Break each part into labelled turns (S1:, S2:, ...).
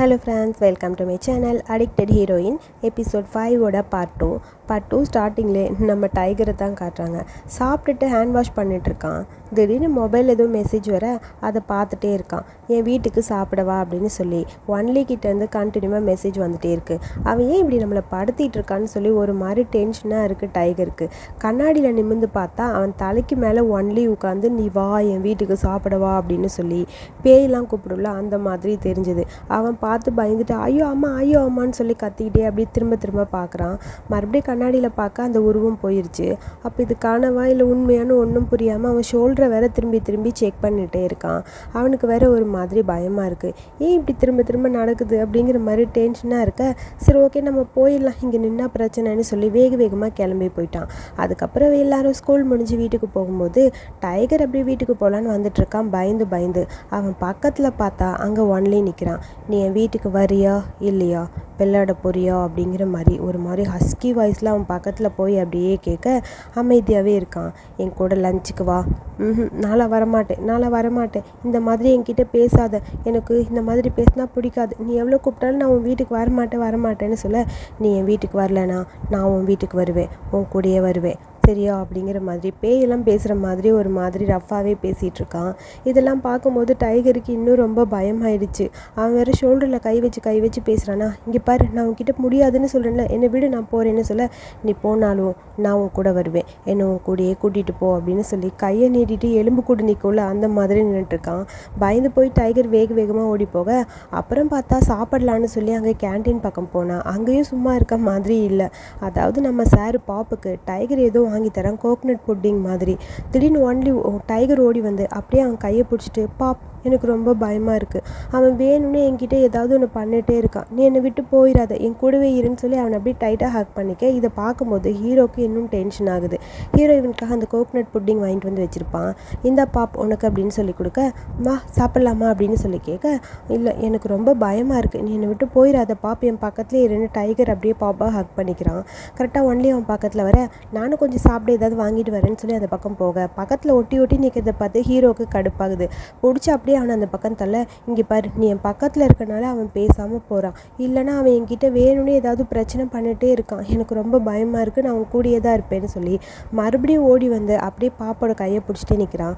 S1: Hello friends welcome to my channel addicted heroine episode ஃபைவோட part two part two ஸ்டார்டிங்லே நம்ம டைகரை தான் காட்டுறாங்க. சாப்பிட்டுட்டு ஹேண்ட் வாஷ் பண்ணிகிட்ருக்கான் திடீர்னு மொபைல் எதுவும் மெசேஜ் வர அதை பார்த்துட்டே இருக்கான். என் வீட்டுக்கு சாப்பிடவா அப்படின்னு சொல்லி ஒன்லி கிட்டேருந்து கண்டினியூவாக மெசேஜ் வந்துட்டே இருக்கு. அவன் ஏன் இப்படி நம்மளை படுத்திட்டு இருக்கான்னு சொல்லி ஒரு மாதிரி டென்ஷனாக இருக்குது டைகருக்கு கண்ணாடியில் நிமிர்ந்து பார்த்தா அவன் தலைக்கு மேலே ஒன்லி உட்காந்து நீ வா என் வீட்டுக்கு சாப்பிடவா அப்படின்னு சொல்லி பேயெல்லாம் கூப்பிடுல அந்த மாதிரி தெரிஞ்சுது. அவன் பார்த்து பயந்துட்டு ஐயோ அம்மா ஐயோ அம்மான்னு சொல்லி கத்திக்கிட்டே அப்படியே திரும்ப திரும்ப பார்க்குறான். மறுபடியும் கண்ணாடியில் பார்க்க அந்த உருவம் போயிடுச்சு அப்போ இது கனவா இல்லை உண்மையானு ஒன்றும் புரியாமல் அவன் ஷோல்டரை வேற திரும்பி திரும்பி செக் பண்ணிகிட்டே இருக்கான். அவனுக்கு வேற ஒரு மாதிரி பயமாக இருக்குது ஏன் இப்படி திரும்ப திரும்ப நடக்குது? அப்படிங்கிற மாதிரி டென்ஷனாக இருக்க சரி ஓகே நம்ம போயிடலாம். இங்கே நின்னா பிரச்சனைன்னு சொல்லி வேக வேகமாக கிளம்பி போயிட்டான். அதுக்கப்புறம் எல்லாரும் ஸ்கூல் முடிஞ்சு வீட்டுக்கு போகும்போது டைகர் அப்படியே வீட்டுக்கு போகலான்னு வந்துட்டு இருக்கான். பயந்து பயந்து. அவன் பக்கத்தில் பார்த்தா அங்கே ஒன்லி நிற்கிறான் நீ என் வீட்டுக்கு வரியா இல்லையா? விளையாட போறியா? அப்படிங்கிற மாதிரி ஒரு மாதிரி ஹஸ்கி வாய்ஸில் அவன் பக்கத்தில் போய் அப்படியே கேட்க அமைதியாகவே இருக்கான். என் கூட லஞ்சுக்கு வா. ம் நாளாக வரமாட்டேன் நாளாக வரமாட்டேன். இந்த மாதிரி என்கிட்ட பேசாத. எனக்கு இந்த மாதிரி பேசினா பிடிக்காது. நீ எவ்வளோ கூப்பிட்டாலும் நான் உன் வீட்டுக்கு வரமாட்டேன் வரமாட்டேன்னு சொல்ல நீ என் வீட்டுக்கு வரலனா நான் உன் வீட்டுக்கு வருவேன் உன் கூடயே வருவேன். சரியா அப்படிங்கிற மாதிரி பேயெல்லாம் பேசுகிற மாதிரி ஒரு மாதிரி ரஃப்பாகவே பேசிகிட்டு இருக்கான் இதெல்லாம் பார்க்கும்போது டைகருக்கு இன்னும் ரொம்ப பயமாயிடுச்சு. அவன் வேறு ஷோல்டரில் கை வச்சு கை வச்சு பேசுகிறானா இங்கே பாரு நான் உன்கிட்ட முடியாதுன்னு சொல்கிறேன்ல என்னை விடு நான் போகிறேன்னு சொல்ல நீ போனாலும் நான் உன் கூட வருவேன். என்னை உன் கூடயே கூட்டிகிட்டு போ அப்படின்னு சொல்லி கையை நீட்டிட்டு எலும்பு கூடு நிற்கும்ல அந்த மாதிரி நின்றுட்டுருக்கான் பயந்து போய் டைகர் வேக வேகமாக ஓடி போக அப்புறம் பார்த்தா சாப்பிடலான்னு சொல்லி அங்கே கேண்டீன் பக்கம் போனான் அங்கேயும் சும்மா இருக்க மாதிரி இல்லை. அதாவது நம்ம சார் பாப்புக்கு டைகர் ஏதோ வாங்கி தரேன் கோகனட் புட்டிங் மாதிரி. திடீர்னு ஒன்லி டைகர் oh, ஓடி வந்து அப்படியே அவன் கையை பிடிச்சிட்டு பாப் எனக்கு ரொம்ப பயமாக இருக்குது அவன் வேணும்னு என்கிட்ட ஏதாவது ஒன்று பண்ணிகிட்டே இருக்கான். நீ என்னை விட்டு போயிடாத என் கூடவே இருன்னு சொல்லி அவனை அப்படியே டைட்டாக ஹக் பண்ணிக்க. இதை பார்க்கும்போது ஹீரோக்கு இன்னும் டென்ஷன் ஆகுது. ஹீரோ இவனுக்காக அந்த கோகனட் புட்டிங் வாங்கிட்டு வந்து வச்சுருப்பான். இந்த பாப் உனக்கு அப்படின்னு சொல்லி கொடுக்க மா சாப்பிட்லாமா? அப்படின்னு சொல்லி கேட்க இல்லை எனக்கு ரொம்ப பயமாக இருக்குது நீ என்னை விட்டு போயிடாத பாப் என் பக்கத்துலேயே இருந்து டைகர் அப்படியே பாப்பாக ஹக் பண்ணிக்கிறான். கரெக்டாக ஒன்லி அவன் பக்கத்தில் வர நானும் கொஞ்சம் சாப்பிட ஏதாவது வாங்கிட்டு வரேன்னு சொல்லி அந்த பக்கம் போக. பக்கத்தில் ஒட்டி ஒட்டி நிற்கிறத பார்த்து ஹீரோவுக்கு கடுப்பாகுது. பிடிச்சி அப்படியே அவனை அந்த பக்கம் தள்ள இங்கே பாரு நீ என் பக்கத்தில் இருக்கனால அவன் பேசாமல் போகிறான் இல்லைனா அவன் என்கிட்ட வேணும்னே ஏதாவது பிரச்சனை பண்ணிகிட்டே இருக்கான். எனக்கு ரொம்ப பயமாக இருக்குது நான் அவன் கூடியே தான் இருப்பேன்னு சொல்லி மறுபடியும் ஓடி வந்து அப்படியே பாப்போட கையை பிடிச்சிட்டே நிற்கிறான்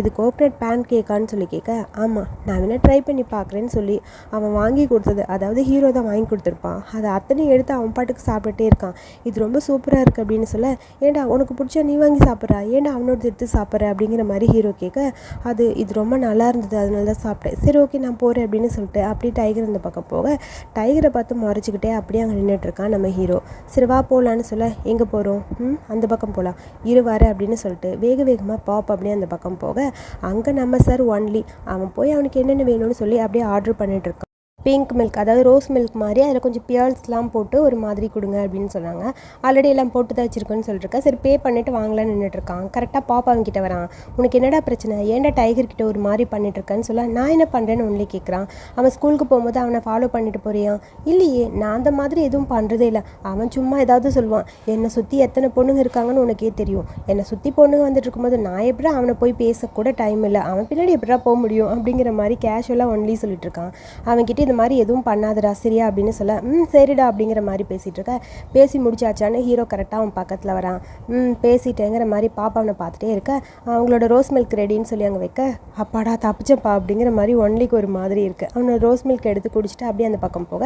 S1: இது கோகனட் பேன் கேக்கான்னு சொல்லி கேட்க ஆமாம் நான் வேணா ட்ரை பண்ணி பார்க்குறேன்னு சொல்லி அவன் வாங்கி கொடுத்தது அதாவது ஹீரோ தான் வாங்கி கொடுத்துருப்பான். அதை அத்தனையும் எடுத்து அவன் பாட்டுக்கு சாப்பிட்டுட்டே இருக்கான். இது ரொம்ப சூப்பராக இருக்குது அப்படின்னு சொல்ல ஏன்டா உனக்கு பிடிச்சா நீ வாங்கி சாப்பிட்றா? ஏன்டா அவனோட எடுத்து சாப்பிட்ற? அப்படிங்கிற மாதிரி ஹீரோ கேட்க அது இது ரொம்ப நல்லா இருந்தது அதனால தான் சாப்பிட்டேன். சரி ஓகே நான் போகிறேன் அப்படின்னு சொல்லிட்டு அப்படியே டைகர் இந்த பக்கம் போக டைகரை பார்த்து முறைச்சிக்கிட்டே அப்படியே அங்கே நின்றுட்டுருக்கான் நம்ம ஹீரோ சரி வா போகலான்னு சொல்ல எங்கே போகிறோம் ம் அந்த பக்கம் போகலாம் இரு வர அப்படின்னு சொல்லிட்டு வேக வேகமாக பாப் அப்படியே அந்த பக்கம் போக அங்கே நம்ம சார் ஒன்லி அவன் போய் அவனுக்கு என்னென்ன வேணும்னு சொல்லி அப்படியே ஆர்டர் பண்ணிட்டுருக்கான் பிங்க் மில்க் அதாவது ரோஸ் மில்க் மாதிரி அதில் கொஞ்சம் பியர்ஸ்லாம் போட்டு ஒரு மாதிரி கொடுங்க அப்படின்னு சொன்னாங்க. ஆல்ரெடி எல்லாம் போட்டு தான் வச்சுருக்கோன்னு சொல்லிருக்கேன் சரி பே பண்ணிட்டு வாங்கலான்னு நின்றுட்டுருக்கான் கரெக்டாக பாப்பா அவன்கிட்ட வரான். உனக்கு என்னடா பிரச்சனை? ஏன்டா டைகர் கிட்ட ஒரு மாதிரி பண்ணிட்டுருக்கேன்னு சொல்ல நான் என்ன பண்ணுறேன்னு ஒன்லி கேட்குறான் அவன் ஸ்கூலுக்கு போகும்போது அவனை ஃபாலோ பண்ணிட்டு போறியான் இல்லையே நான் அந்த மாதிரி எதுவும் பண்ணுறதே இல்லை. அவன் சும்மா ஏதாவது சொல்லுவான். என்னை சுற்றி எத்தனை பொண்ணுங்க இருக்காங்கன்னு உனக்கே தெரியும். என்னை சுற்றி பொண்ணுங்க வந்துட்டு இருக்கும்போது நான் எப்படி அவனை போய் பேசக்கூட டைம் இல்லை. அவன் பின்னாடி எப்படா போக முடியும்? அப்படிங்கிற மாதிரி கேஷுவலாக ஒன்லி சொல்லிட்டு இருக்கான். அவன்கிட்ட இந்த மாதிரி எதுவும் பண்ணாதடா சரியா? அப்படின்னு சொல்ல ம் சரிடா அப்படிங்கிற மாதிரி பேசிகிட்டு இருக்க. பேசி முடிச்சாச்சான்னு ஹீரோ கரெக்டாக அவன் பக்கத்தில் வரான். ம் பேசிட்டேங்கிற மாதிரி பாப்பாவனை பார்த்துட்டே இருக்க. அவங்களோட ரோஸ் மில்க் ரெடின்னு சொல்லி அங்கே வைக்க. அப்பாடா தப்பிச்சப்பா அப்படிங்கிற மாதிரி ஒன்லிக்கு ஒரு மாதிரி இருக்குது அவனை ரோஸ் மில்க் எடுத்து குடிச்சிட்டு அப்படியே அந்த பக்கம் போக.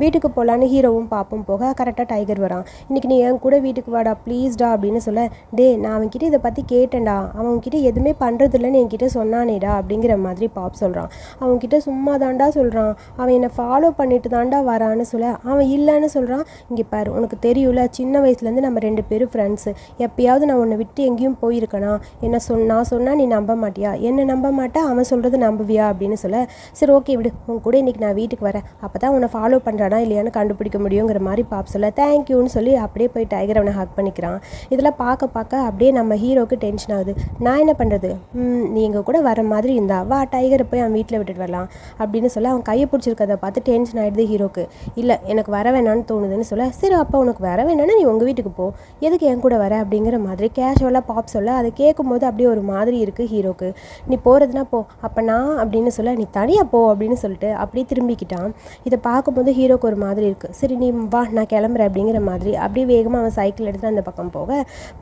S1: வீட்டுக்கு போகலான்னு ஹீரோவும் பாப்பும் போக கரெக்டாக டைகர் வரான். இன்றைக்கி நீ என் கூட வீட்டுக்கு வாடா ப்ளீஸ்டா அப்படின்னு சொல்ல டே நான் அவன்கிட்ட இதை பற்றி கேட்டேன்டா. அவன்கிட்ட எதுவுமே பண்ணுறதில்லன்னு என்கிட்ட சொன்னானேடா அப்படிங்கிற மாதிரி பாப் சொல்கிறான் அவன்கிட்ட சும்மா தாண்டா சொல்கிறான் அவன் என்னை ஃபாலோ பண்ணிட்டு தாண்டா வரான்னு சொல்ல அவன் இல்லைன்னு சொல்கிறான் இங்கே பாரு உனக்கு தெரியும்ல சின்ன வயசுலேருந்து நம்ம ரெண்டு பேரும் ஃப்ரெண்ட்ஸு எப்பயாவது நான் உன்னை விட்டு எங்கேயும் போயிருக்கேனா? என்ன சொன் நான் சொன்னால் நீ நம்ப மாட்டியா? என்ன நம்ப மாட்டா? அவன் சொல்கிறது நம்புவியா? அப்படின்னு சொல்ல சரி ஓகே விடு. உன் கூட இன்றைக்கி நான் வீட்டுக்கு வரேன். அப்போ தான் உன்னை ஃபாலோ பண்ணுறானா இல்லையான்னு கண்டுபிடிக்க முடியுங்கிற மாதிரி பாப் சொல்ல தேங்க்யூன்னு சொல்லி அப்படியே போய் டைகர் அவனை ஹக் பண்ணிக்கிறான். இதெல்லாம் பார்க்க பார்க்க அப்படியே நம்ம ஹீரோக்கு டென்ஷன் ஆகுது. நான் என்ன பண்ணுறது நீ எங்கள் கூட வர மாதிரி இருந்தா வா டைகரை போய் அவன் வீட்டில் விட்டுட்டு வரலாம் அப்படின்னு சொல்ல அவன் கையை பிடிச்சி இருக்கிறத பார்த்து டென்ஷன் ஆகிடுது ஹீரோக்கு. இல்லை எனக்கு வர வேணான்னு தோணுதுன்னு சொல்ல சரி அப்போ உனக்கு வர வேணாம்னா நீ உங்கள் வீட்டுக்கு போ. எதுக்கு என் கூட வர? அப்படிங்கிற மாதிரி கேஷுவலாக பாப் சொல்ல அதை கேட்கும்போது அப்படியே ஒரு மாதிரி இருக்குது ஹீரோக்கு. நீ போகிறதுனா போ. அப்போ நான் அப்படின்னு சொல்ல நீ தனியாக போ அப்படின்னு சொல்லிட்டு அப்படியே திரும்பிக்கிட்டான். இதை பார்க்கும்போது ஹீரோக்கு ஒரு மாதிரி இருக்குது சரி நீ வா நான் கிளம்புறேன் அப்படிங்கிற மாதிரி அப்படியே வேகமாக அவன் சைக்கிள் எடுத்து அந்த பக்கம் போக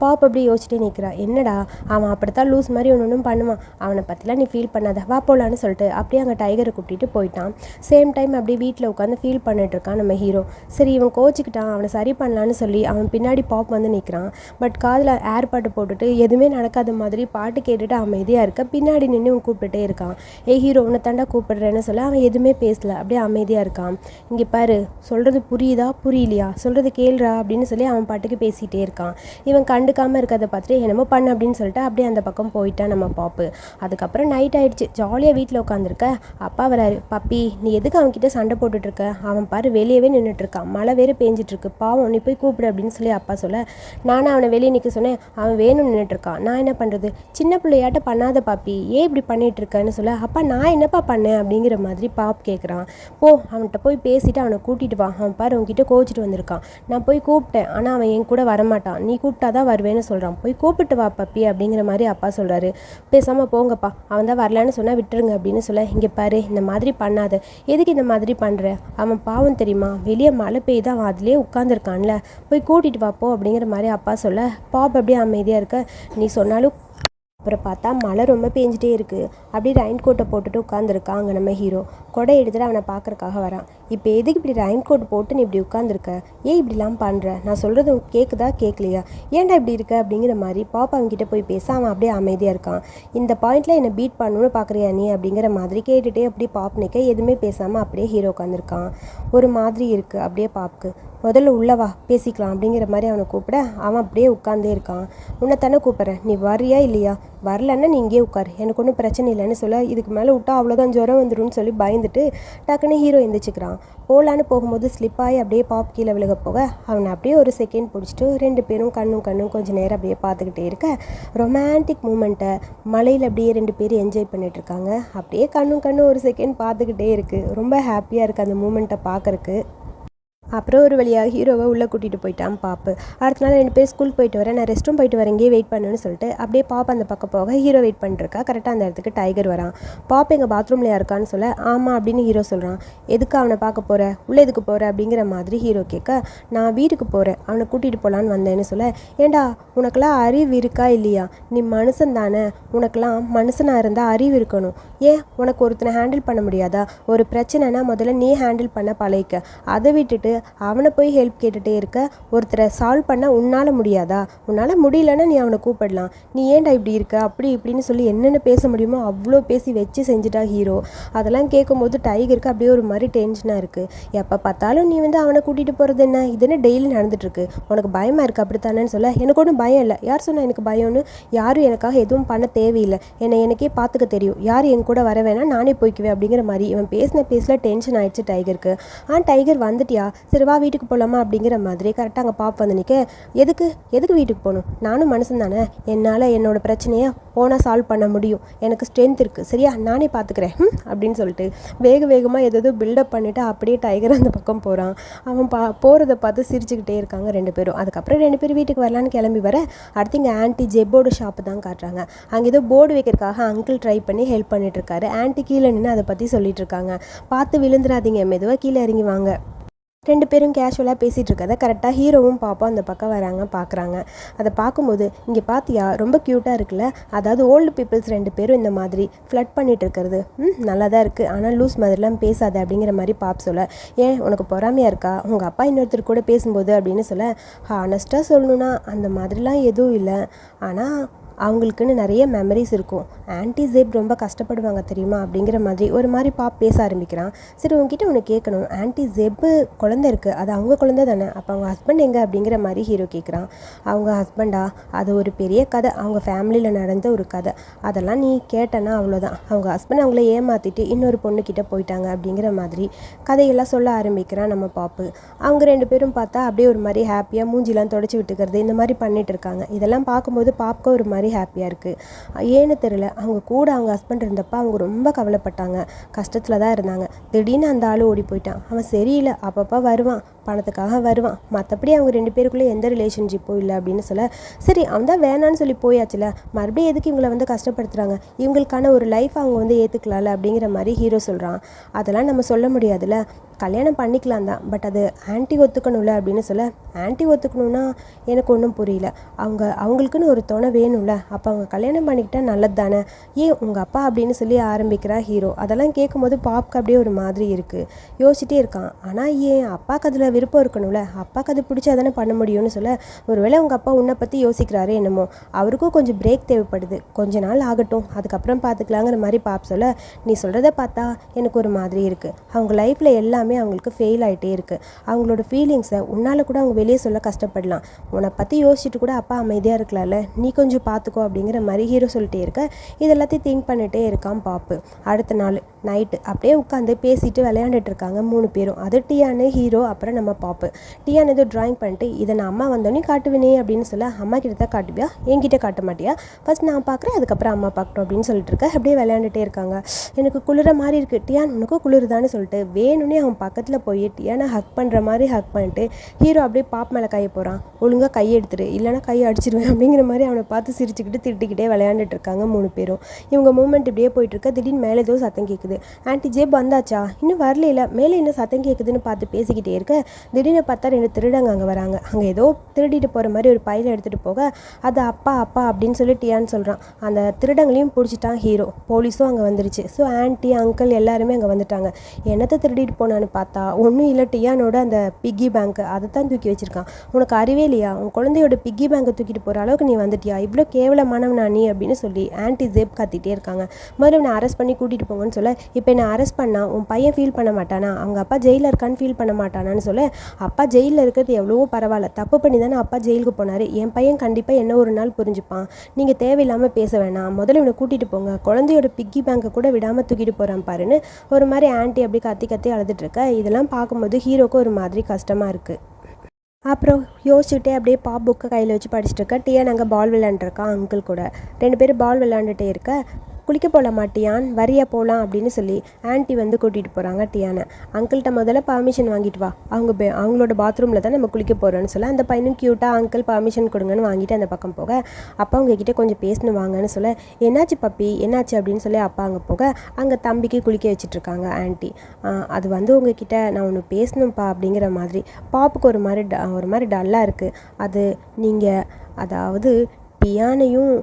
S1: பாப் அப்படியே யோசிச்சுட்டே நிற்கிறான் என்னடா அவன் அப்படித்தான் லூஸ் மாதிரி ஒன்று ஒன்றும் பண்ணுவான். அவனை பற்றிலாம் நீ ஃபீல் பண்ணாத. வா போகலான்னு சொல்லிட்டு அப்படியே அங்கே டைகரை கூட்டிகிட்டு போயிட்டான். சேம் டைம் அப்படியே வீட்டில் உட்காந்து ஃபீல் பண்ணிட்டுருக்கான் நம்ம ஹீரோ சரி இவன் கோச்சிக்கிட்டான் அவனை சரி பண்ணலான்னு சொல்லி அவன் பின்னாடி பாப் வந்து நிற்கிறான் பட் காதில் ஏர் பாட்டு போட்டுட்டு எதுவுமே நடக்காத மாதிரி பாட்டு கேட்டுட்டு அமைதியாக இருக்க பின்னாடி நின்று இவன் கூப்பிட்டுட்டே இருக்கான். ஏ ஹீரோ உன்னை தாண்டா கூப்பிடுறேன்னு சொல்ல அவன் எதுவுமே பேசல அப்படியே அமைதியாக இருக்கான். இங்கே பாரு சொல்கிறது புரியுதா புரியலையா? சொல்கிறது கேளுறா அப்படின்னு சொல்லி அவன் பாட்டுக்கு பேசிகிட்டே இருக்கான். இவன் கண்டுக்காமல் இருக்கிறத பார்த்துட்டு என்னமோ பண்ண அப்படின்னு சொல்லிட்டு அப்படியே அந்த பக்கம் போயிட்டான் நம்ம பாப்பு அதுக்கப்புறம் நைட் ஆயிடுச்சு. ஜாலியாக வீட்டில் உட்காந்துருக்க அப்பா வராரு. பப்பி நீ எது எதுக்கு அவன்கிட்ட சண்டை போட்டுட்ருக்க? அவன் பாரு வெளியவே நின்றுட்டுருக்கான் மழை வேறு பேஞ்சிட்ருக்கு. பாவம் நீ போய் கூப்பிடு அப்படின்னு சொல்லி அப்பா சொல்ல நானும் அவனை வெளியே நிற்க சொன்னேன். அவன் வேணும்னு நின்றுட்டுருக்கான் நான் என்ன பண்ணுறது சின்ன பிள்ளையாட்ட பண்ணாத பாப்பி. ஏன் இப்படி பண்ணிட்டு இருக்கேன்னு சொல்ல அப்பா நான் என்னப்பா பண்ணேன்? அப்படிங்கிற மாதிரி பாப் கேட்குறான் போ அவன்கிட்ட போய் பேசிட்டு அவனை கூட்டிகிட்டு வா. அவன் பாரு அவன்கிட்ட கோச்சிட்டு வந்திருக்கான். நான் போய் கூப்பிட்டேன். ஆனால் அவன் என் கூட வரமாட்டான். நீ கூப்பிட்டா தான் வருவேன்னு சொல்கிறான் போய் கூப்பிட்டு வா பப்பி அப்படிங்கிற மாதிரி அப்பா சொல்கிறாரு பேசாமல் போங்கப்பா. அவன் தான் வரலான்னு சொன்னால் விட்டுருங்க அப்படின்னு சொல்ல இங்கே பாரு இந்த மாதிரி பண்ணாத. எதுக்கு இந்த மாதிரி பண்ணுற அவன் பாவம் தெரியுமா? வெளியே மழை பெய்யுது அவன் அதுலேயே உட்காந்துருக்கான்ல போய் கூட்டிகிட்டு வாப்போ அப்படிங்கிற மாதிரி அப்பா சொல்ல பாப் அப்படியே அமைதியாக இருக்க. நீ சொன்னாலும் அப்புறம் பார்த்தா மழை ரொம்ப பேஞ்சிட்டே இருக்குது அப்படியே ரெயின் கோட்டை போட்டுட்டு உட்காந்துருக்கான் அங்கே நம்ம ஹீரோ கொடை எடுத்துகிட்டு அவனை பார்க்கறக்காக வரான். இப்போ எதுக்கு இப்படி ரெயின் கோட் போட்டு நீ இப்படி உட்காந்துருக்க ஏன் இப்படிலாம் பண்ணுற நான் சொல்கிறது கேட்குதா கேட்கலையா ஏன்டா இப்படி இருக்க? அப்படிங்கிற மாதிரி பாப்பா அவன்கிட்ட போய் பேச அவன் அப்படியே அமைதியாக இருக்கான். இந்த பாயிண்டில் என்னை பீட் பண்ணணும்னு பார்க்குறியா நீ? அப்படிங்கிற மாதிரி கேட்டுகிட்டே அப்படியே பாப் நிற்க எதுவுமே பேசாமல் அப்படியே ஹீரோ உட்காந்துருக்கான் ஒரு மாதிரி இருக்குது அப்படியே பாப்புக்கு முதல்ல உள்ளே வா பேசிக்கலாம் அப்படிங்கிற மாதிரி அவனை கூப்பிட அவன் அப்படியே உட்காந்தே இருக்கான். உன்னை தானே கூப்பிட்றேன். நீ வரியா இல்லையா? வரலன்னா நீ இங்கே உட்காரு. எனக்கு ஒன்றும் பிரச்சனை இல்லைன்னு சொல்ல. இதுக்கு மேலே விட்டா அவ்வளோதான் ஜுரம் வந்துடும்னு சொல்லி பயந்துட்டு டக்குன்னு ஹீரோ எந்திரிச்சுக்கிறான். போலான்னு போகும்போது ஆகி அப்படியே பாப் கீழே விழுக போக அவனை அப்படியே ஒரு செகண்ட் பிடிச்சிட்டு ரெண்டு பேரும் கண்ணும் கண்ணும் கொஞ்சம் நேரம் அப்படியே பார்த்துக்கிட்டே இருக்க ரொமான்டிக் மூமெண்ட்டை மலையில் அப்படியே ரெண்டு பேரும் என்ஜாய் பண்ணிட்டு இருக்காங்க. அப்படியே கண்ணும் கண்ணும் ஒரு செகண்ட் பார்த்துக்கிட்டே இருக்குது ரொம்ப ஹாப்பியாக இருக்குது அந்த மூமெண்ட்டை பார்க்கறக்கு அப்புறம் ஒரு வழியாக ஹீரோவை உள்ளே கூட்டிகிட்டு போயிட்டான் பாப்பு. அடுத்த நாள் ரெண்டு பேர் ஸ்கூல் போயிட்டு வரேன் நான் ரெஸ்ட் ரூம் போயிட்டு வரேன் இங்கேயே வெயிட் பண்ணுன்னு சொல்லிட்டு அப்படியே பாப்பா அந்த பக்கம் போக ஹீரோ வெயிட் பண்ணிருக்கா. கரெக்டாக அந்த இடத்துக்கு டைகர் வரான். பாப்பா எங்கள் பாத்ரூம்லையா இருக்கான்னு சொல்ல ஆமாம் அப்படின்னு ஹீரோ சொல்கிறான் எதுக்கு அவனை பார்க்க போகிற உள்ளே எதுக்கு போகிற அப்படிங்கிற மாதிரி ஹீரோ கேட்க நான் வீட்டுக்கு போகிறேன் அவனை கூட்டிகிட்டு போகலான்னு வந்தேன்னு சொல்ல ஏண்டா உனக்கெல்லாம் அறிவு இருக்கா இல்லையா? நீ மனுஷன் தானே உனக்கெல்லாம் மனுஷனாக இருந்தால் அறிவு இருக்கணும். ஏன் உனக்கு ஒருத்தனை ஹேண்டில் பண்ண முடியாதா? ஒரு பிரச்சனைனா முதல்ல நீ ஹேண்டில் பண்ண பழகிக்க. அதை விட்டுட்டு அவனை போய் ஹெல்ப் கேட்டுகிட்டே இருக்க ஒருத்தரை சால்வ் பண்ண உன்னால் முடியாதா? உன்னால் முடியலன்னா நீ அவனை கூப்பிடலாம். நீ ஏன்டா இப்படி இருக்க? அப்படி இப்படின்னு சொல்லி என்னென்ன பேச முடியுமோ அவ்வளோ பேசி வச்சு செஞ்சுட்டா ஹீரோ அதெல்லாம் கேட்கும்போது டைகருக்கு அப்படியே ஒரு மாதிரி டென்ஷனாக இருக்குது எப்போ பார்த்தாலும் நீ வந்து அவனை கூட்டிகிட்டு போகிறது என்ன? இதுன்னு டெய்லி நடந்துட்டுருக்கு? உனக்கு பயமாக இருக்குது அப்படித்தானேன்னு சொல்ல எனக்கு ஒன்றும் பயம் இல்லை. யார் சொன்னால் எனக்கு பயம்னு? யாரும் எனக்காக எதுவும் பண்ண தேவையில்லை. என்னை எனக்கே பார்த்துக்க தெரியும். யார் என் கூட வர வேணாம் நானே போய்க்குவேன் அப்படிங்கிற மாதிரி இவன் பேசின பேசில் டென்ஷன் ஆயிடுச்சு டைகருக்கு ஆ டைகர் வந்துட்டியா? சரி வா வீட்டுக்கு போகலாமா அப்படிங்கிற மாதிரி கரெக்டாக அங்கே பாப் வந்து நிற்க எதுக்கு? எதுக்கு வீட்டுக்கு போகணும்? நானும் மனுஷன் தானே. என்னால் என்னோடய பிரச்சனையை ஓனாக சால்வ் பண்ண முடியும். எனக்கு ஸ்ட்ரென்த் இருக்குது சரியா? நானே பார்த்துக்கிறேன் அப்படின்னு சொல்லிட்டு வேக வேகமாக எதோ பில்டப் பண்ணிவிட்டு அப்படியே டைகர் அந்த பக்கம் போகிறான் அவன் பா போகிறத பார்த்து சிரிச்சுக்கிட்டே இருக்காங்க ரெண்டு பேரும். அதுக்கப்புறம் ரெண்டு பேரும் வீட்டுக்கு வரலான்னு கிளம்பி வர அடுத்து இங்கே ஆன்ட்டி ஜெப்போட ஷாப்பு தான் காட்டுறாங்க. அங்கே ஏதோ போர்டு வைக்கிறதுக்காக அங்கிள் ட்ரை பண்ணி ஹெல்ப் பண்ணிட்டு ஆன்ட்டி கீழே நின்று அதை பற்றி சொல்லிட்டு இருக்காங்க. பார்த்து விழுந்துடாதீங்க. மெதுவாக கீழே இறங்கி வாங்க. ரெண்டு பேரும் கேஷுவலாக பேசிகிட்டு இருக்கதை கரெக்டாக ஹீரோவும் பாப்பா அந்த பக்கம் வராங்க பார்க்குறாங்க அதை பார்க்கும்போது இங்கே பார்த்தியா ரொம்ப க்யூட்டாக இருக்குல்ல? அதாவது ஓல்டு பீப்புள்ஸ் ரெண்டு பேரும் இந்த மாதிரி ஃப்ளட் பண்ணிட்டு இருக்கிறது ம் நல்லா தான் இருக்குது ஆனால் லூஸ் மாதிரிலாம் பேசாத அப்படிங்கிற மாதிரி பாப் சொல்ல ஏன் உனக்கு பொறாமையாக இருக்கா? உங்கள் அப்பா இன்னொருத்தர் கூட பேசும்போது அப்படின்னு சொல்ல ஹானஸ்ட்டாக சொல்லணுன்னா அந்த மாதிரிலாம் எதுவும் இல்லை. ஆனால் அவங்களுக்குன்னு நிறைய மெமரிஸ் இருக்கும். ஆன்டி ஜேப் ரொம்ப கஷ்டப்படுவாங்க தெரியுமா? அப்படிங்கிற மாதிரி ஒரு மாதிரி பாப் பேச ஆரம்பிக்கிறான். சரி உங்ககிட்ட ஒன்று கேட்கணும். ஆன்டி ஜெப்பு குழந்தை இருக்குது அது அவங்க குழந்தை தானே. அப்போ அவங்க ஹஸ்பண்ட் எங்கே? அப்படிங்கிற மாதிரி ஹீரோ கேட்குறான். அவங்க ஹஸ்பண்டா அது ஒரு பெரிய கதை. அவங்க ஃபேமிலியில் நடந்த ஒரு கதை. அதெல்லாம் நீ கேட்டனா அவ்வளோதான் அவங்க ஹஸ்பண்ட் அவங்கள ஏமாற்றிட்டு இன்னொரு பொண்ணுக்கிட்ட போயிட்டாங்க அப்படிங்கிற மாதிரி கதையெல்லாம் சொல்ல ஆரம்பிக்கிறான் நம்ம பாப்பு அவங்க ரெண்டு பேரும் பார்த்தா அப்படியே ஒரு மாதிரி ஹாப்பியாக மூஞ்சிலாம் தொடச்சி விட்டுக்கிறது இந்த மாதிரி பண்ணிகிட்டு இருக்காங்க. இதெல்லாம் பார்க்கும்போது பாப்க்கு ஒரு மாதிரி மாதிரி ஹாப்பியாக இருக்குது ஏன்னு தெரியல அவங்க கூட அவங்க ஹஸ்பண்ட் இருந்தப்போ அவங்க ரொம்ப கவலைப்பட்டாங்க. கஷ்டத்தில் தான் இருந்தாங்க. திடீர்னு அந்த ஆள் ஓடி போயிட்டான். அவன் சரியில்லை அப்பப்போ வருவான் பணத்துக்காக வருவான். மற்றபடி அவங்க ரெண்டு பேருக்குள்ளே எந்த ரிலேஷன்ஷிப்பும் இல்லை அப்படின்னு சொல்ல சரி அவன் தான் வேணான்னு சொல்லி போயாச்சுல மறுபடியும் எதுக்கு இவங்களை வந்து கஷ்டப்படுத்துகிறாங்க இவங்களுக்கான ஒரு லைஃப் அவங்க வந்து ஏற்றுக்கலாம்ல அப்படிங்கிற மாதிரி ஹீரோ சொல்கிறான் அதெல்லாம் நம்ம சொல்ல முடியாதுல்ல கல்யாணம் பண்ணிக்கலாம் தான் பட் அது ஆன்ட்டி ஒத்துக்கணும்ல அப்படின்னு சொல்ல ஆன்ட்டி ஒத்துக்கணும்னா எனக்கு ஒன்றும் புரியல. அவங்க அவங்களுக்குன்னு ஒரு துணை வேணும்ல. அப்போ அவங்க கல்யாணம் பண்ணிக்கிட்டா நல்லது தானே ஏன் உங்கள் அப்பா அப்படின்னு சொல்லி ஆரம்பிக்கிறா ஹீரோ. அதெல்லாம் கேட்கும்போது பாப்க்கு அப்படியே ஒரு மாதிரி இருக்குது யோசிச்சிட்டே இருக்கான். ஆனால் ஏன் அப்பாவுக்கு அதில் விருப்பம் இருக்கணும்ல? அப்பாவுக்கு அது பிடிச்சா தானே பண்ண முடியும்னு சொல்ல ஒருவேளை உங்கள் அப்பா உன்னை பற்றி யோசிக்கிறாரு என்னமோ அவருக்கும் கொஞ்சம் பிரேக் தேவைப்படுது. கொஞ்ச நாள் ஆகட்டும் அதுக்கப்புறம் பார்த்துக்கலாங்கிற மாதிரி பாப் சொல்ல நீ சொல்கிறத பார்த்தா எனக்கு ஒரு மாதிரி இருக்குது அவங்க லைஃப்பில் எல்லாமே அவங்களுக்கு ஃபெயில் ஆகிட்டே இருக்குது அவங்களோட ஃபீலிங்ஸை உன்னால் கூட அவங்க வெளியே சொல்ல கஷ்டப்படலாம். உன்னை பற்றி யோசிச்சுட்டு கூட அப்பா அமைதியாக இருக்கலாம்ல. நீ கொஞ்சம் பார்த்து பார்த்துக்கோ அப்படிங்கிற மாதிரி ஹீரோ சொல்லிட்டே இருக்க. இது எல்லாத்தையும் திங்க் பண்ணிட்டே இருக்கான் பாப்பு. அடுத்த நாள் நைட்டு அப்படியே உட்காந்து பேசிட்டு விளையாண்டுட்டு இருக்காங்க மூணு பேரும். அது டியானு ஹீரோ அப்புறம் நம்ம பாப்பு. டியான் ஏதோ ட்ராயிங் பண்ணிட்டு இதை நான் அம்மா வந்தோடனே காட்டுவேனே அப்படின்னு சொல்ல அம்மா கிட்ட தான் காட்டுவியா? என்கிட்ட காட்ட மாட்டியா? ஃபர்ஸ்ட் நான் பார்க்குறேன் அதுக்கப்புறம் அம்மா பார்க்கட்டும் அப்படின்னு சொல்லிட்டு இருக்க. அப்படியே விளையாண்டுட்டே இருக்காங்க. எனக்கு குளிர மாதிரி இருக்குது டியான் உனக்கும் குளிருதான்னு சொல்லிட்டு வேணும்னே அவன் பக்கத்தில் போய் டியானை ஹக் பண்ணுற மாதிரி ஹக் பண்ணிட்டு ஹீரோ அப்படியே பாப் மேலே கையை போகிறான் ஒழுங்காக கையை எடுத்துரு. இல்லைனா கையை அடிச்சிடுவேன் அப்படிங்கிற மாதிரி அவனை பார்த்து சிரிச்சுக்கிட்டு திட்டிக்கிட்டே விளையாண்டுட்டு இருக்காங்க மூணு பேரும். இவங்க மூமெண்ட் இப்படியே போயிட்டு இருக்க திடீர்னு மேலே ஏதோ சத்தம் கேட்குது. ஆன்ட்டி ஜேப் வந்தாச்சா? இன்னும் வரலையில. மேலே என்ன சத்தம் கேட்குதுன்னு பார்த்து பேசிக்கிட்டே இருக்க. திடீர்னு பார்த்தா ரெண்டு திருடங்க அங்கே வராங்க. அங்கே ஏதோ திருடிட்டு போகிற மாதிரி ஒரு பையில எடுத்துகிட்டு போக அது அப்பா அப்பா அப்படின்னு சொல்லி டியான்னு சொல்கிறான் அந்த திருடங்களையும் பிடிச்சிட்டான் ஹீரோ. போலீஸும் அங்கே வந்துருச்சு. ஸோ ஆன்ட்டி அங்கிள் எல்லாருமே அங்கே வந்துட்டாங்க. என்னத்தை திருடிட்டு போனான்னு பார்த்தா? ஒன்றும் இல்லை டியானோட அந்த பிக்கி பேங்க். அதை தான் தூக்கி வச்சிருக்கான். உனக்கு அறிவே இல்லையா? உன் குழந்தையோட பிக்கி பேங்கை தூக்கிட்டு போகிற அளவுக்கு நீ வந்துட்டியா? இவ்வளோ கே கேவலமானவனா நீ அப்படின்னு சொல்லி ஆன்ட்டி ஜேப் கத்திட்டே இருக்காங்க. முதல்ல உன்னை அரெஸ்ட் பண்ணி கூட்டிகிட்டு போங்கன்னு சொல்ல இப்போ என்னை அரெஸ்ட் பண்ணால் உன் பையன் ஃபீல் பண்ண மாட்டானா? அவங்க அப்பா ஜெயிலில் இருக்கான்னு ஃபீல் பண்ண மாட்டானான்னு சொல்ல அப்பா ஜெயிலில் இருக்கிறது எவ்வளவோ பரவாயில்ல. தப்பு பண்ணி தானே அப்பா ஜெயிலுக்கு போனார். என் பையன் கண்டிப்பாக என்ன ஒரு நாள் புரிஞ்சுப்பான். நீங்கள் தேவையில்லாமல் பேச வேணாம். முதல்ல இவனை கூட்டிகிட்டு போங்க. குழந்தையோட பிக்கி பேங்கை கூட விடாமல் தூக்கிட்டு போகிறான் பாருன்னு ஒரு மாதிரி ஆன்ட்டி அப்படி கத்தி கத்தி அழுதுட்டு இருக்க. இதெல்லாம் பார்க்கும்போது ஹீரோக்கு ஒரு மாதிரி கஷ்டமாக இருக்குது அப்புறம் யோசிச்சுக்கிட்டே அப்படியே பாப் புக்கை கையில் வச்சு படிச்சுட்டு இருக்கேன் டிஎன் நாங்கள் பால் விளையாண்டுருக்கான் அங்கிள் கூட. ரெண்டு பேரும் பால் விளையாண்டுட்டே இருக்க. குளிக்க போல மாட்டியான் வரியா போகலாம் அப்படின்னு சொல்லி ஆன்ட்டி வந்து கூட்டிகிட்டு போகிறாங்க டியானை. அங்கிள்கிட்ட முதல்ல பர்மிஷன் வாங்கிட்டு வா. அவங்க பே அவங்களோட பாத்ரூமில் தான் நம்ம குளிக்க போகிறோன்னு சொல்ல அந்த பையனும் க்யூட்டாக அங்கிள் பர்மிஷன் கொடுங்கன்னு வாங்கிட்டு அந்த பக்கம் போக. அப்பா அவங்கக்கிட்ட கொஞ்சம் பேசணும் வாங்கன்னு சொல்ல என்னாச்சு பப்பி என்னாச்சு? அப்படின்னு சொல்லி அப்பா அங்கே போக அங்கே தம்பிக்கு குளிக்க வச்சுட்ருக்காங்க ஆன்ட்டி அது வந்து உங்ககிட்ட நான் ஒன்று பேசணும்ப்பா அப்படிங்கிற மாதிரி பாப்புக்கு ஒரு மாதிரி ட ஒரு மாதிரி டல்லாக இருக்குது அது நீங்கள் அதாவது டியானையும்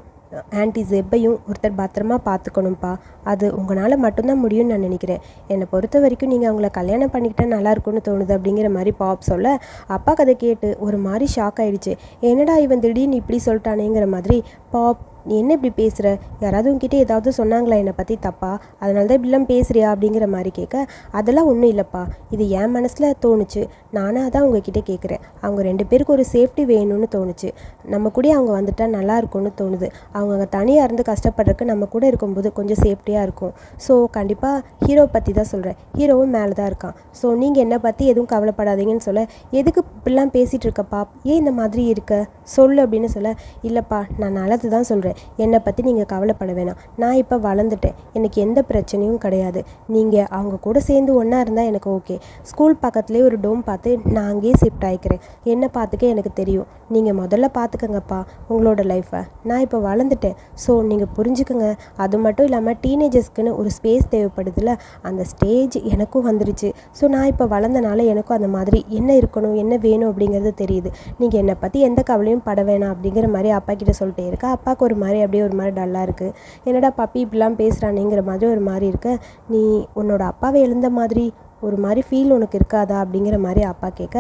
S1: ஆன்டி ஜெப்பையும் ஒருத்தர் பத்திரமா பார்த்துக்கணும்ப்பா. அது உங்களால் மட்டும்தான் முடியும்னு நான் நினைக்கிறேன். என்னை பொறுத்த வரைக்கும் நீங்கள் அவங்கள கல்யாணம் பண்ணிக்கிட்டா நல்லா இருக்கும்னு தோணுது அப்படிங்கிற மாதிரி பாப் சொல்ல அப்பா கதை கேட்டு ஒரு மாதிரி ஷாக் ஆயிடுச்சு. என்னடா இவன் திடீர்னு இப்படி சொல்லிட்டானேங்கிற மாதிரி பாப் நீ என்ன இப்படி பேசுகிற யாராவது உங்ககிட்ட ஏதாவது சொன்னாங்களா? என்னை பற்றி தப்பா? அதனால தான் இப்படிலாம் பேசுறியா? அப்படிங்கிற மாதிரி கேட்க அதெல்லாம் ஒன்றும் இல்லைப்பா. இது என் மனசில் தோணுச்சு. நானாக தான் உங்ககிட்ட கேட்குறேன் அவங்க ரெண்டு பேருக்கு ஒரு சேஃப்டி வேணும்னு தோணுச்சு. நம்ம கூட அவங்க வந்துட்டா நல்லா இருக்கும்னு தோணுது. அவங்க அங்கே தனியாக இருந்து கஷ்டப்படுறதுக்கு நம்ம கூட இருக்கும்போது கொஞ்சம் சேஃப்டியாக இருக்கும். ஸோ கண்டிப்பாக ஹீரோ பற்றி தான் சொல்கிறேன் ஹீரோவும் மேலே தான் இருக்கான். ஸோ நீங்கள் என்னை பற்றி எதுவும் கவலைப்படாதீங்கன்னு சொல்ல எதுக்கு இப்படிலாம் பேசிகிட்டு இருக்கப்பா? ஏன் இந்த மாதிரி இருக்க? சொல்லு அப்படின்னு சொல்ல இல்லைப்பா நான் நல்லது தான் சொல்கிறேன் என்னை பற்றி நீங்கள் கவலைப்பட வேணாம். நான் இப்போ வளர்ந்துட்டேன். எனக்கு எந்த பிரச்சனையும் கிடையாது. நீங்கள் அவங்க கூட சேர்ந்து ஒன்றா இருந்தால் எனக்கு ஓகே ஸ்கூல் பக்கத்துலேயே ஒரு டோம் பார்த்து நான் அங்கேயே ஷிஃப்ட் ஆகிக்கிறேன் என்னை பார்த்துக்க எனக்கு தெரியும். நீங்கள் முதல்ல பார்த்துக்கங்கப்பா உங்களோட லைஃப்பை நான் இப்போ வளர்ந்துட்டேன். ஸோ நீங்கள் புரிஞ்சுக்கங்க. அது மட்டும் இல்லாமல் டீனேஜர்ஸ்க்குன்னு ஒரு ஸ்பேஸ் தேவைப்படுதுல அந்த ஸ்டேஜ் எனக்கும் வந்துருச்சு. ஸோ நான் இப்போ வளர்ந்தனால எனக்கும் அந்த மாதிரி என்ன இருக்கணும் என்ன வேணும் அப்படிங்கிறது தெரியுது. நீங்கள் என்னை பற்றி எந்த கவலையும் பட வேணாம் அப்படிங்கிற மாதிரி அப்பா கிட்ட சொல்லிட்டே இருக்கா. அப்பாவுக்கு ஒரு மாதிரி அப்படியே ஒரு மாதிரி டல்லாக இருக்குது என்னடா பப்பி இப்படிலாம் பேசுகிறானேங்கிற மாதிரி ஒரு மாதிரி இருக்கு. நீ உன்னோட அப்பாவை எழுந்த மாதிரி ஒரு மாதிரி ஃபீல் உனக்கு இருக்காதா அப்படிங்கிற மாதிரி அப்பா கேட்க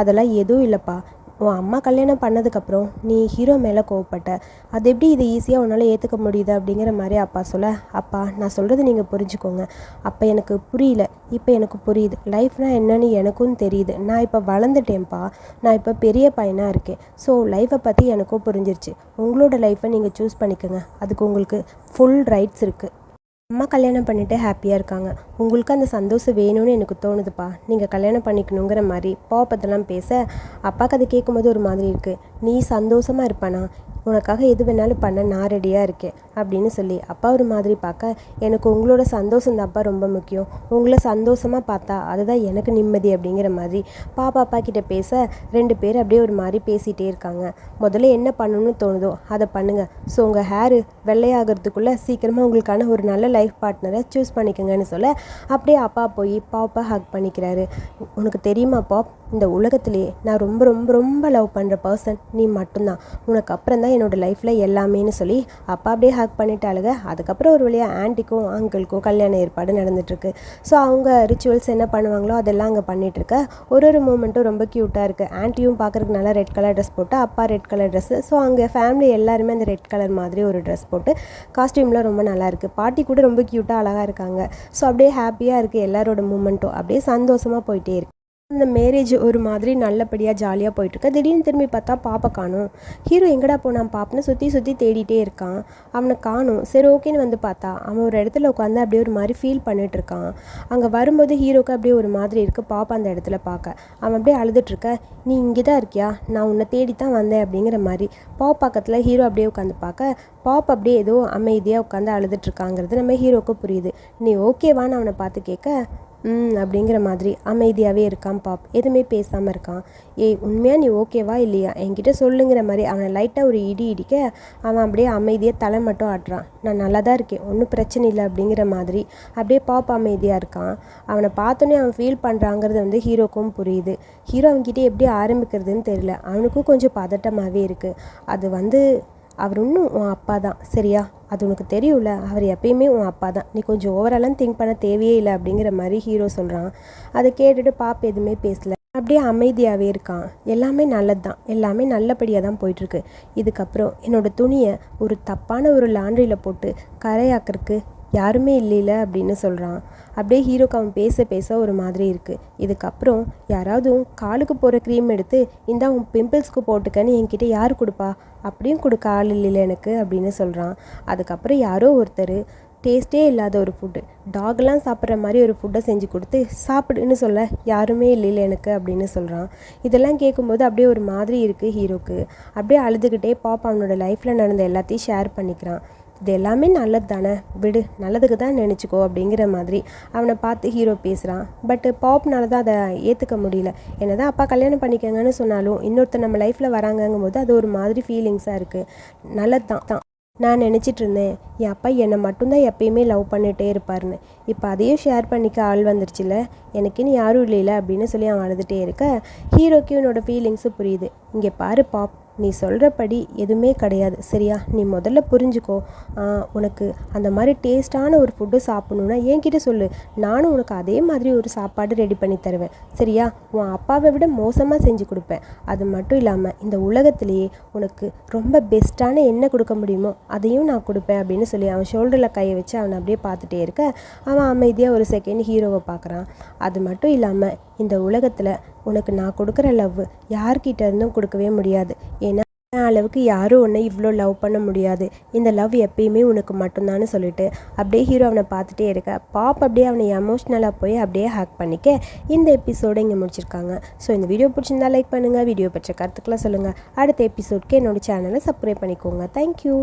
S1: அதெல்லாம் எதுவும் இல்லைப்பா. உன் அம்மா கல்யாணம் பண்ணதுக்கப்புறம் நீ ஹீரோ மேலே கோவப்பட்ட. அது எப்படி இது ஈஸியாக உன்னால் ஏற்றுக்க முடியுது அப்படிங்கிற மாதிரி அப்பா சொல்ல அப்பா நான் சொல்கிறது நீங்கள் புரிஞ்சுக்கோங்க. அப்போ எனக்கு புரியல. இப்போ எனக்கு புரியுது. லைஃப்னா என்னன்னு எனக்கும் தெரியுது. நான் இப்போ வளர்ந்துட்டேன்ப்பா. நான் இப்போ பெரிய பையனாக இருக்கேன். ஸோ லைஃப்பை பற்றி எனக்கும் புரிஞ்சிருச்சு. உங்களோட லைஃப்பை நீங்கள் சூஸ் பண்ணிக்கோங்க. அதுக்கு உங்களுக்கு ஃபுல் ரைட்ஸ் இருக்குது அம்மா கல்யாணம் பண்ணிட்டு ஹாப்பியாக இருக்காங்க. உங்களுக்கு அந்த சந்தோஷம் வேணும்னு எனக்கு தோணுதுப்பா. நீங்கள் கல்யாணம் பண்ணிக்கணுங்கிற மாதிரி பாப்பத்தெல்லாம் பேச அப்பாவுக்கு அது கேட்கும்போது ஒரு மாதிரி இருக்குது நீ சந்தோஷமாக இருப்பானா? உனக்காக எது வேணாலும் பண்ண நான் ரெடியாக இருக்கேன். அப்படின்னு சொல்லி அப்பா ஒரு மாதிரி பார்க்க எனக்கு உங்களோட சந்தோஷம் தான்ப்பா ரொம்ப முக்கியம். உங்களை சந்தோஷமாக பார்த்தா அதுதான் எனக்கு நிம்மதி அப்படிங்கிற மாதிரி பாப்பா அப்பா கிட்ட பேச ரெண்டு பேர் அப்படியே ஒரு மாதிரி பேசிகிட்டே இருக்காங்க. முதல்ல என்ன பண்ணணும்னு தோணுதோ அதை பண்ணுங்கள் ஸோ உங்கள் ஹேரு வெள்ளையாகிறதுக்குள்ளே சீக்கிரமாக உங்களுக்கான ஒரு நல்ல லைஃப் பார்ட்னரை சூஸ் பண்ணிக்கோங்கன்னு சொல்ல அப்படியே அப்பா போய் பாப்பா ஹக் பண்ணிக்கிறாரு. உனக்கு தெரியுமா பாப்? இந்த உலகத்திலேயே நான் ரொம்ப ரொம்ப ரொம்ப லவ் பண்ணுற பர்சன் நீ மட்டும்தான். உனக்கு அப்புறம் தான் என்னோடய லைஃப்பில் எல்லாமேன்னு சொல்லி அப்பா அப்படியே ஹக் பண்ணிட்டாளுங்க. அதுக்கப்புறம் ஒரு வழியாக ஆண்டிக்கும் அங்கிள்க்கும் கல்யாண ஏற்பாடு நடந்துட்டுருக்கு. ஸோ அவங்க ரிச்சுவல்ஸ் என்ன பண்ணுவாங்களோ அதெல்லாம் அங்கே பண்ணிகிட்ருக்க ஒரு ஒரு மூமெண்ட்டும் ரொம்ப க்யூட்டாக இருக்குது ஆண்டியும் பார்க்குறதுக்கு நல்லா ரெட் கலர் ட்ரெஸ் போட்டு அப்பா ரெட் கலர் ட்ரெஸ்ஸு ஸோ அங்கே ஃபேமிலி எல்லாருமே அந்த ரெட் கலர் மாதிரி ஒரு ட்ரெஸ் போட்டு காஸ்டியூம்லாம் ரொம்ப நல்லா இருக்குது பாட்டி கூட ரொம்ப க்யூட்டாக அழகாக இருக்காங்க. ஸோ அப்படியே ஹாப்பியாக இருக்குது எல்லாரோட மூமெண்ட்டும் அப்படியே சந்தோஷமாக போயிட்டே இருக்கு. இந்த மேரேஜ் ஒரு மாதிரி நல்லபடியாக ஜாலியாக போயிட்டுருக்கு. திடீர்னு திரும்பி பார்த்தா பாப்பா காணும். ஹீரோ எங்கடா போனான் பாப்புன்னு சுற்றி சுற்றி தேடிட்டே இருக்கான். அவனை காணும். சரி ஓகேன்னு வந்து பார்த்தா அவன் ஒரு இடத்துல உட்காந்து அப்படியே ஒரு மாதிரி ஃபீல் பண்ணிட்டு இருக்கான் அங்கே வரும்போது ஹீரோக்கு அப்படியே ஒரு மாதிரி இருக்குது பாப்பா அந்த இடத்துல பார்க்க அவன் அப்படியே அழுதுட்ருக்க நீ இங்கே தான் இருக்கியா? நான் உன்னை தேடி தான் வந்தேன் அப்படிங்கிற மாதிரி. பாப் பக்கத்தில் ஹீரோ அப்படியே உட்காந்து பார்க்க பாப் அப்படியே ஏதோ அமைதியாக உட்காந்து அழுதுட்ருக்காங்கிறது நம்ம ஹீரோக்கு புரியுது. நீ ஓகேவான்னு அவனை பார்த்து கேட்க அப்படிங்கிற மாதிரி அமைதியாகவே இருக்கான் பாப். எதுவுமே பேசாமல் இருக்கான். ஏய் உண்மையாக நீ ஓகேவா இல்லையா? என்கிட்ட சொல்லுங்கிற மாதிரி அவனை லைட்டாக ஒரு இடி இடிக்க அவன் அப்படியே அமைதியாக தலை மட்டும் ஆட்டுறான். நான் நல்லா தான் இருக்கேன். ஒன்றும் பிரச்சனை இல்லை அப்படிங்கிற மாதிரி அப்படியே பாப் அமைதியாக இருக்கான். அவனை பார்த்தோன்னே அவன் ஃபீல் பண்ணுறாங்கிறது வந்து ஹீரோக்கும் புரியுது. ஹீரோ அவன்கிட்ட எப்படி ஆரம்பிக்கிறதுன்னு தெரியல. அவனுக்கும் கொஞ்சம் பதட்டமாகவே இருக்குது அது வந்து அவர் இன்னும் உன் அப்பா தான். சரியா? அது உனக்கு தெரியும்ல? அவர் எப்பயுமே உன் அப்பா தான். நீ கொஞ்சம் ஓவராலாம் திங்க் பண்ண தேவையே இல்லை அப்படிங்கிற மாதிரி ஹீரோ சொல்கிறான் அதை கேட்டுட்டு பாப் எதுவுமே பேசல. அப்படியே அமைதியாகவே இருக்கான். எல்லாமே நல்லது தான். எல்லாமே நல்லபடியாக தான் போயிட்டுருக்கு. இதுக்கப்புறம் என்னோடய துணியை ஒரு தப்பான ஒரு லாண்ட்ரியில் போட்டு கரையாக்கிறதுக்கு யாருமே இல்லைல்ல அப்படின்னு சொல்கிறான் அப்படியே ஹீரோக்கு அவன் பேச பேச ஒரு மாதிரி இருக்குது இதுக்கப்புறம் யாராவது காலுக்கு போகிற க்ரீம் எடுத்து இந்தா உன் பிம்பிள்ஸ்க்கு போட்டுக்கன்னு என்கிட்ட யார் கொடுப்பா? அப்படியும் கொடுக்க ஆள் இல்லைல்ல எனக்கு அப்படின்னு சொல்கிறான் அதுக்கப்புறம் யாரோ ஒருத்தர் டேஸ்ட்டே இல்லாத ஒரு ஃபுட்டு டாக்லாம் சாப்பிட்ற மாதிரி ஒரு ஃபுட்டை செஞ்சு கொடுத்து சாப்பிடுன்னு சொல்ல யாருமே இல்லைல்ல எனக்கு அப்படின்னு சொல்கிறான் இதெல்லாம் கேட்கும்போது அப்படியே ஒரு மாதிரி இருக்குது ஹீரோக்கு. அப்படியே அழுதுகிட்டே பாப்பா அவனோட லைஃப்பில் நடந்த எல்லாத்தையும் ஷேர் பண்ணிக்கிறான். இது எல்லாமே நல்லது தானே விடு நல்லதுக்கு தான் நினச்சிக்கோ அப்படிங்கிற மாதிரி அவனை பார்த்து ஹீரோ பேசுகிறான் பட்டு பாப்னால தான் அதை ஏற்றுக்க முடியல. என்ன தான் அப்பா கல்யாணம் பண்ணிக்கங்கன்னு சொன்னாலும் இன்னொருத்தர் நம்ம லைஃப்பில் வராங்கங்கும் போது அது ஒரு மாதிரி ஃபீலிங்ஸாக இருக்குது நல்லது தான் தான் நான் நினச்சிட்டு இருந்தேன் என் அப்பா என்னை மட்டும்தான் எப்பயுமே லவ் பண்ணிகிட்டே இருப்பாருன்னு. இப்போ அதையும் ஷேர் பண்ணிக்க ஆள் வந்துருச்சுல எனக்குன்னு யாரும் இல்லைல்ல அப்படின்னு சொல்லி அவன் அழுதுகிட்டே இருக்க. ஹீரோக்கு இவனோட ஃபீலிங்ஸும் புரியுது. இங்கே பாரு பாப் நீ சொல்கிறபடி எதுவுமே கிடையாது. சரியா? நீ முதல்ல புரிஞ்சுக்கோ. உனக்கு அந்த மாதிரி டேஸ்ட்டான ஒரு ஃபுட்டு சாப்பிட்ணுன்னா என்கிட்ட சொல்லு. நானும் உனக்கு அதே மாதிரி ஒரு சாப்பாடு ரெடி பண்ணி தருவேன். சரியா? உன் அப்பாவை விட மோசமாக செஞ்சு கொடுப்பேன். அது மட்டும் இல்லாமல் இந்த உலகத்திலேயே உனக்கு ரொம்ப பெஸ்ட்டான என்ன கொடுக்க முடியுமோ அதையும் நான் கொடுப்பேன் அப்படின்னு சொல்லி அவன் ஷோல்டரில் கையை வச்சு அவனை அப்படியே பார்த்துட்டே இருக்க. அவன் அமைதியாக ஒரு செகண்ட் ஹீரோவை பார்க்குறான். அது மட்டும் இல்லாமல் இந்த உலகத்தில் உனக்கு நான் கொடுக்குற லவ் யார்கிட்ட இருந்தும் கொடுக்கவே முடியாது. ஏன்னா அளவுக்கு யாரும் உன்னை இவ்வளோ லவ் பண்ண முடியாது. இந்த லவ் எப்பயுமே உனக்கு மட்டும்தான்னு சொல்லிட்டு அப்படியே ஹீரோ அவனை பார்த்துட்டே இருக்க. பாப் அப்படியே அவனை எமோஷ்னலாக போய் அப்படியே ஹேக் பண்ணிக்க. இந்த எபிசோடை இங்கே முடிச்சிருக்காங்க. ஸோ இந்த வீடியோ பிடிச்சிருந்தா லைக் பண்ணுங்கள் வீடியோ பற்றி கருத்துக்கெலாம் சொல்லுங்கள் அடுத்த எபிசோட்க்கு என்னோடய சேனலை சப்ஸ்கிரைப் பண்ணிக்கோங்க. தேங்க்யூ